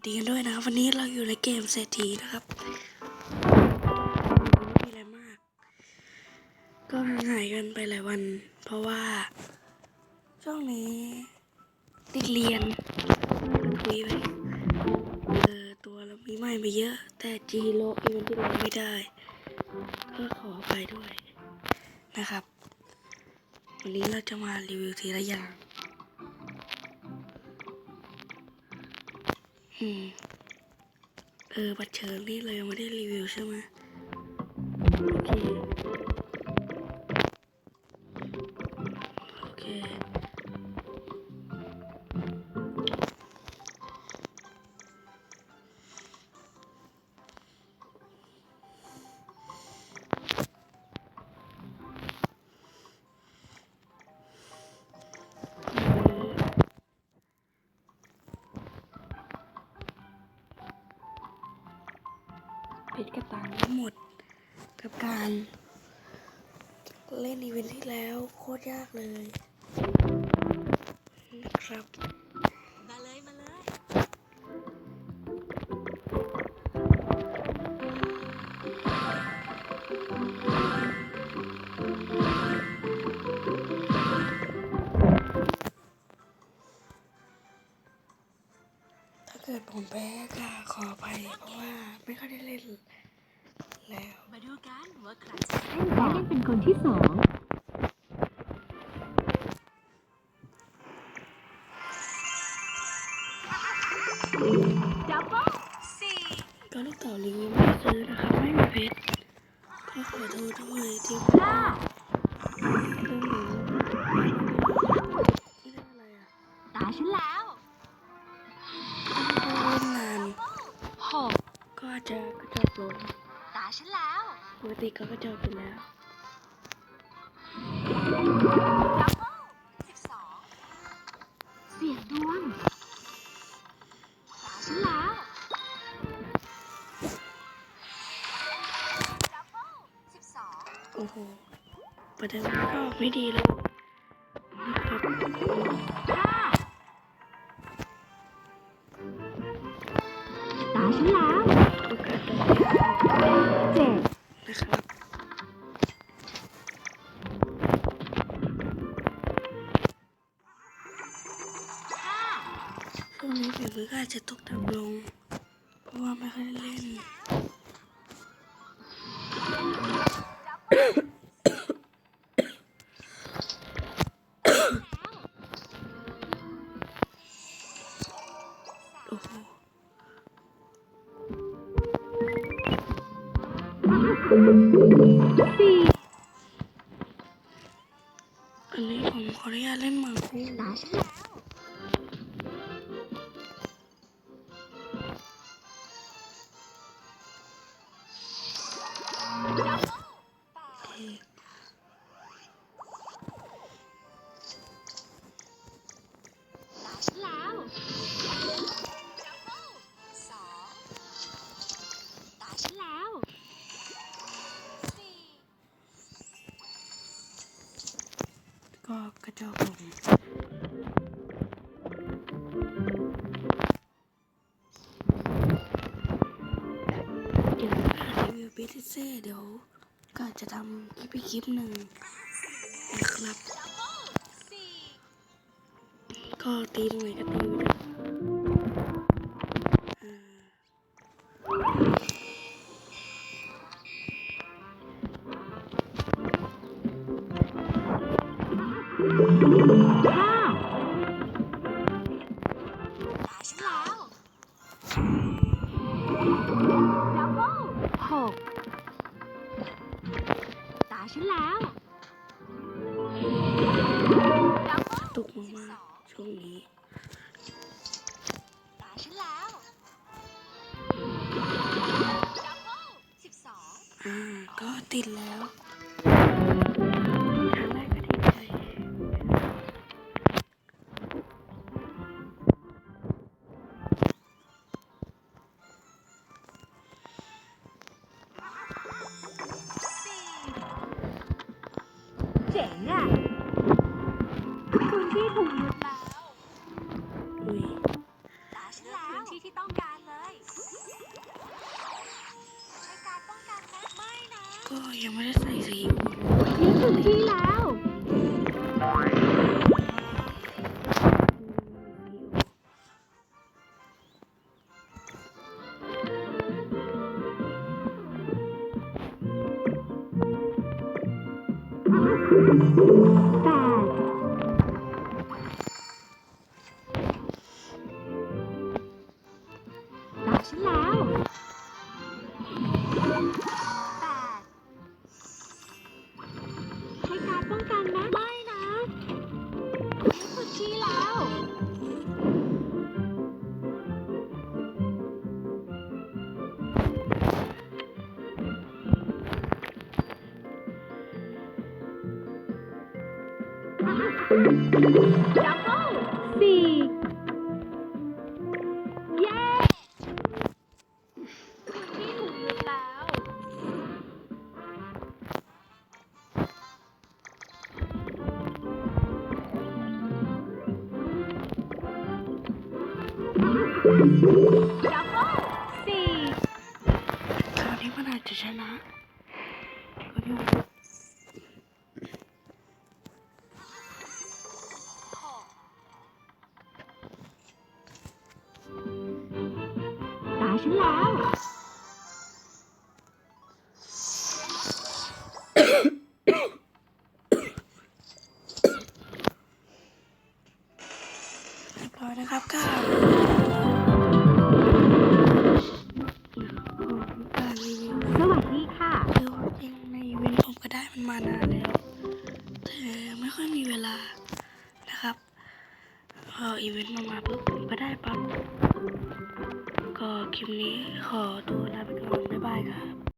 วัสดีกันด้วยนะครับ วันนี้เราอยู่ในเกมเศรษฐีนะครับไม่มีอะไรมาก ก็หายกันไปหลายวัน เพราะว่า ช่วงนี้ ติดเรียนคุยไปเออตัวเรามีใหม่ไปเยอะ แต่จีโร่อีเวนที่เราไม่ได้ ก็ขอไปด้วยนะครับ วันนี้เราจะมารีวิวทีละอย่าง อืม เออ บัตรเชิญนี่เรายังไม่ได้รีวิวใช่ไหมโอเค โอเค กระตังทั้งหมด กับการ เล่นอีเวนท์ที่แล้วโคตรยากเลยนะครับ มาเลย มาเลย ถ้าเกิดผมแพ้ก็ขออภัยเพราะว่า ไม่ค่อยได้เล่นแล้ว มาดูกันว่าใครจะให้และเล่นเป็นคนที่สอง จจะกระจอกลงตาฉันแล้วปกติก็กระจอกอยู่แล้วดับเบิ้ลสิบสองเสียงดวงตาฉันแล้วดับเบิ้ลสิบสองโอ้โหประเดิมก็ไม่ดีเลยนะครับ มือก็อาจจะตกต่ำลง เพราะว่าไม่ค่อยเล่น โอ้โหอันนี้ผมขออนุญาตเล่นหมากคู่ ก็กระจอกลงเดี๋ยวรีวิวบีทเซ่เดี๋ยวก็จะทำคลิปอีกคลิปหนึ่งนะครับ ก็ตีตรงไหนก็ตีไป ฉันแล้วดับเบิ้ลหกตาฉันแล้วดับเบิ้ลตุกมากๆช่วงนี้ตาฉันแล้วดับเบิ้ลสิบสองอ่าก็ติดแล้ว เจ๋งอะคุณพี่ถูกยึดแล้วอุ้ยตาฉันแล้วพื้นที่ที่ต้องการเลยใช้การป้องกันนะไม่นะ ก็ยังไม่ได้ใส่สียึดพื้นที่แล้ว แดับเบิลสี่เย้พื้นที่ ฉันแล้วเรียบร้อยนะครับก็การรีวิวสวัสดีค่ะคือควจริงในเวนต์ผมก็ได้มันมานานแล้ว แต่ไม่ค่อยมีเวลานะครับพออีเวนต์มามาปุ๊บผมก็ได้ปั๊บ็คลิปนี้ขอตัวลาไปก่อนบ๊ายบายครับ